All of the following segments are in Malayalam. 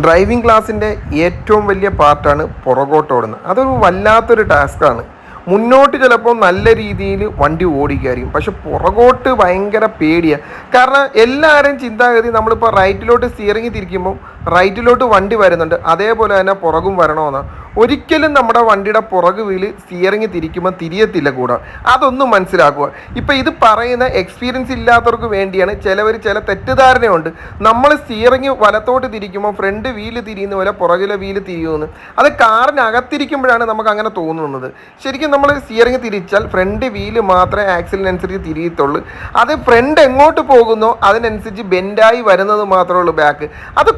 ഡ്രൈവിംഗ് ക്ലാസ്സിന്റെ ഏറ്റവും വലിയ പാർട്ടാണ് പുറകോട്ട് ഓടുന്നത്. അതൊരു വല്ലാത്തൊരു ടാസ്ക്കാണ്. മുന്നോട്ട് ചിലപ്പോൾ നല്ല രീതിയിൽ വണ്ടി ഓടിക്കായിരിക്കും. പക്ഷെ പുറകോട്ട് ഭയങ്കര പേടിയാണ് കാരണം എല്ലാവരും ചിന്താഗതി നമ്മളിപ്പോൾ റൈറ്റിലോട്ട് സ്റ്റിയറിംഗ് തിരിക്കുമ്പോൾ റൈറ്റിലോട്ട് വണ്ടി വരുന്നുണ്ട്. അതേപോലെ തന്നെ പുറകും വരണമെന്ന്. ഒരിക്കലും നമ്മുടെ വണ്ടിയുടെ പുറകു വീൽ സ്റ്റിയറിംഗ് തിരിക്കുമ്പോൾ തിരിയത്തില്ല കൂടെ. അതൊന്നും മനസ്സിലാക്കുക. ഇപ്പം ഇത് പറയുന്ന എക്സ്പീരിയൻസ് ഇല്ലാത്തവർക്ക് വേണ്ടിയാണ് ചിലവർ ചില തെറ്റിദ്ധാരണയുണ്ട്. നമ്മൾ സ്റ്റിയറിംഗ് വലത്തോട്ട് തിരിക്കുമ്പോൾ ഫ്രണ്ട് വീൽ തിരിയുന്ന പോലെ പുറകിലെ വീൽ തിരിയുമെന്ന്. അത് കാറിനകത്തിരിക്കുമ്പോഴാണ് നമുക്ക് അങ്ങനെ തോന്നുന്നത്. ശരിക്കും നമ്മൾ സ്റ്റിയറിംഗ് തിരിച്ചാൽ ഫ്രണ്ട് വീൽ മാത്രമേ ആക്സിലിനനുസരിച്ച് തിരിയത്തുള്ളൂ. അത് ഫ്രണ്ട് എങ്ങോട്ട് പോകുന്നോ അതിനനുസരിച്ച് ബെൻഡായി വരുന്നത് മാത്രമേ ഉള്ളൂ ബാക്ക് അത്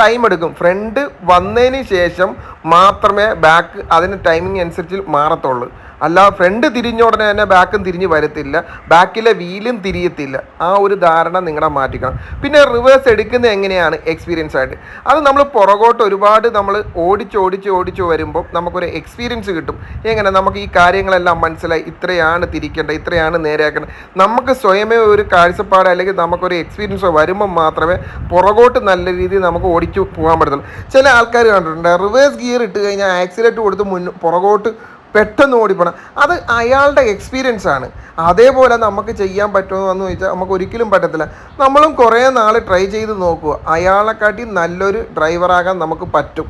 ടൈം എടുക്കും. ഫ്രണ്ട് വന്നതിന് ശേഷം മാത്രമേ ബാക്ക് അതിന് ടൈമിംഗ് അനുസരിച്ച് മാറത്തുള്ളൂ. അല്ല ഫ്രണ്ട് തിരിഞ്ഞ ഉടനെ തന്നെ ബാക്കും തിരിഞ്ഞ് വരത്തില്ല. ബാക്കിലെ വീലും തിരിയത്തില്ല. ആ ഒരു ധാരണ നിങ്ങളുടെ മാറ്റിക്കണം. പിന്നെ റിവേഴ്സ് എടുക്കുന്നത് എങ്ങനെയാണ്? എക്സ്പീരിയൻസ് ആയിട്ട്. അത് നമ്മൾ പുറകോട്ട് ഒരുപാട് നമ്മൾ ഓടിച്ച് ഓടിച്ച് ഓടിച്ച് വരുമ്പോൾ നമുക്കൊരു എക്സ്പീരിയൻസ് കിട്ടും. എങ്ങനെ? നമുക്ക് ഈ കാര്യങ്ങളെല്ലാം മനസ്സിലായി. ഇത്രയാണ് തിരിക്കേണ്ടത് ഇത്രയാണ് നേരെയാക്കേണ്ടത്. നമുക്ക് സ്വയമേ ഒരു കാഴ്ചപ്പാട് അല്ലെങ്കിൽ നമുക്കൊരു എക്സ്പീരിയൻസ് വരുമ്പോൾ മാത്രമേ പുറകോട്ട് നല്ല രീതിയിൽ നമുക്ക് ഓടിച്ചു പോകാൻ പറ്റത്തുള്ളൂ ചില ആൾക്കാർ കണ്ടിട്ടുണ്ട് റിവേഴ്സ് ഗിയർ ഇട്ട് കഴിഞ്ഞാൽ ആക്സിലേറ്റ് കൊടുത്ത് മുൻ പുറകോട്ട് പെട്ടെന്ന് ഓടിപ്പോണം. അത് അയാളുടെ എക്സ്പീരിയൻസ് ആണ്. അതേപോലെ നമുക്ക് ചെയ്യാൻ പറ്റുമോ എന്ന് ചോദിച്ചാൽ നമുക്ക് ഒരിക്കലും പറ്റത്തില്ല. നമ്മളും കുറേ നാൾ ട്രൈ ചെയ്ത് നോക്കുക. അയാളെക്കാട്ടി നല്ലൊരു ഡ്രൈവറാകാൻ നമുക്ക് പറ്റും.